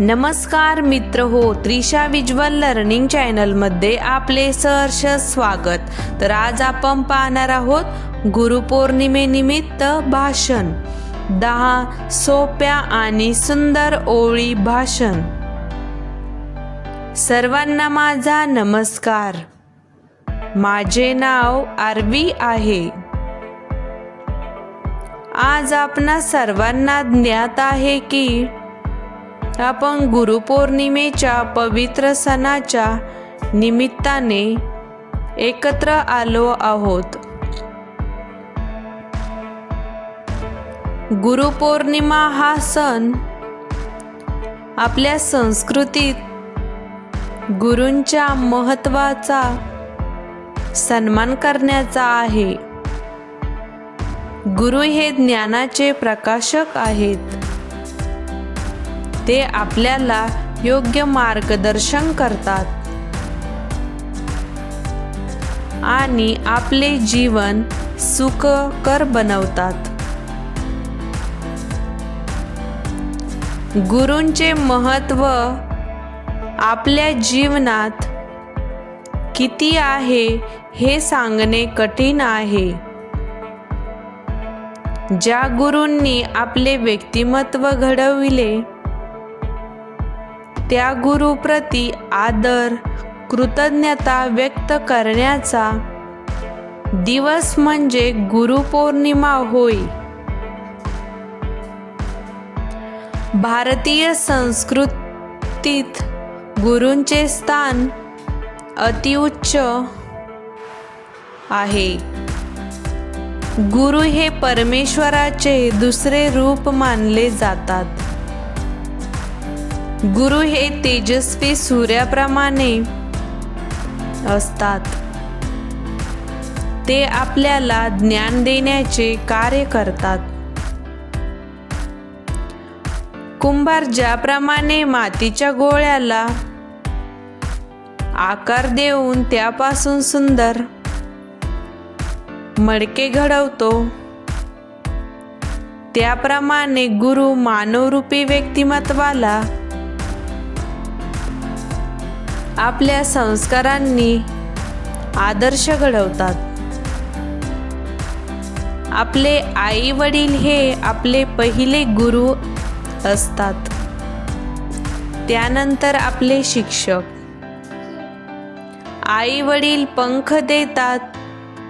नमस्कार मित्र हो त्रिशा विज्वल लर्निंग चॅनलमध्ये आपले सहर्ष स्वागत. तर आज आपण पाहणार आहोत गुरुपौर्णिमेनिमित्त भाषण. दहा सोप्या आणि सुंदर ओळी भाषण. सर्वांना माझा नमस्कार. माझे नाव आरवी आहे. आज आपणा सर्वांना ज्ञात आहे की आपण गुरुपौर्णिमेच्या पवित्र सणाच्या निमित्ताने एकत्र आलो आहोत. गुरुपौर्णिमा हा सण आपल्या संस्कृतीत गुरूंच्या महत्त्वाचा सन्मान करण्याचा आहे. गुरु हे ज्ञानाचे प्रकाशक आहेत. ते आपल्याला योग्य मार्गदर्शन करतात. आणि आपले जीवन सुखकर बनवतात. गुरूंचे महत्त्व आपल्या जीवनात किती आहे हे सांगणे कठीण आहे. ज्या गुरूंनी आपले व्यक्तिमत्व घडविले त्या गुरुप्रती आदर कृतज्ञता व्यक्त करण्याचा दिवस म्हणजे गुरुपौर्णिमा होय. भारतीय संस्कृतीत गुरूंचे स्थान अतिउच्च आहे. गुरु हे परमेश्वराचे दुसरे रूप मानले जातात. गुरु हे तेजस्वी सूर्याप्रमाणे असतात. ते आपल्याला ज्ञान देण्याचे कार्य करतात. कुंभार ज्याप्रमाणे मातीच्या गोळ्याला आकार देऊन त्यापासून सुंदर मडके घडवतो त्याप्रमाणे गुरु मानवरूपी व्यक्तिमत्वाला आपल्या संस्कारांनी आदर्श घडवतात. आपले आई वडील हे आपले पहिले गुरु असतात. त्यानंतर आपले शिक्षक. आई वडील पंख देतात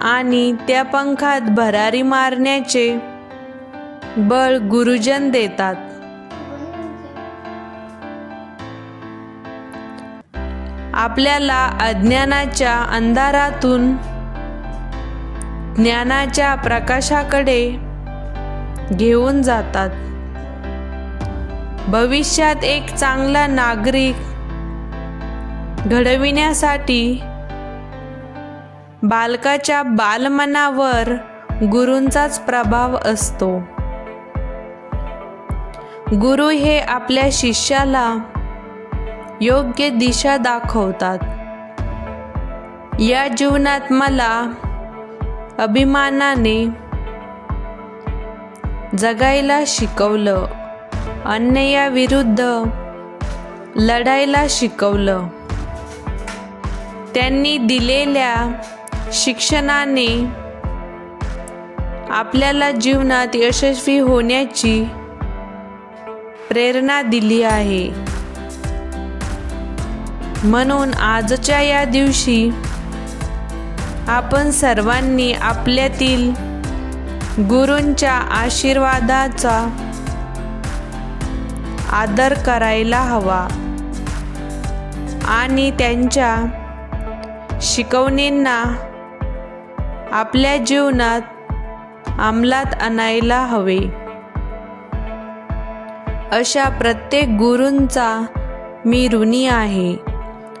आणि त्या पंखात भरारी मारण्याचे बळ गुरुजन देतात. आपल्याला अज्ञानाच्या अंधारातून ज्ञानाच्या प्रकाशाकडे घेऊन जातात. भविष्यात एक चांगला नागरिक घडविण्यासाठी बालकाच्या बालमनावर गुरूंचाच प्रभाव असतो. गुरु हे आपल्या शिष्याला योग्य दिशा दाखवतात. या जीवनात मला अभिमानाने जगायला शिकवलं. अन्यायाविरुद्ध लढायला शिकवलं. त्यांनी दिलेल्या शिक्षणाने आपल्याला जीवनात यशस्वी होण्याची प्रेरणा दिली आहे. म्हणून आजच्या या दिवशी आपण सर्वांनी आपल्यातील गुरूंच्या आशीर्वादाचा आदर करायला हवा आणि त्यांच्या शिकवणींना आपल्या जीवनात अंमलात आणायला हवे. अशा प्रत्येक गुरूंचा मी ऋणी आहे.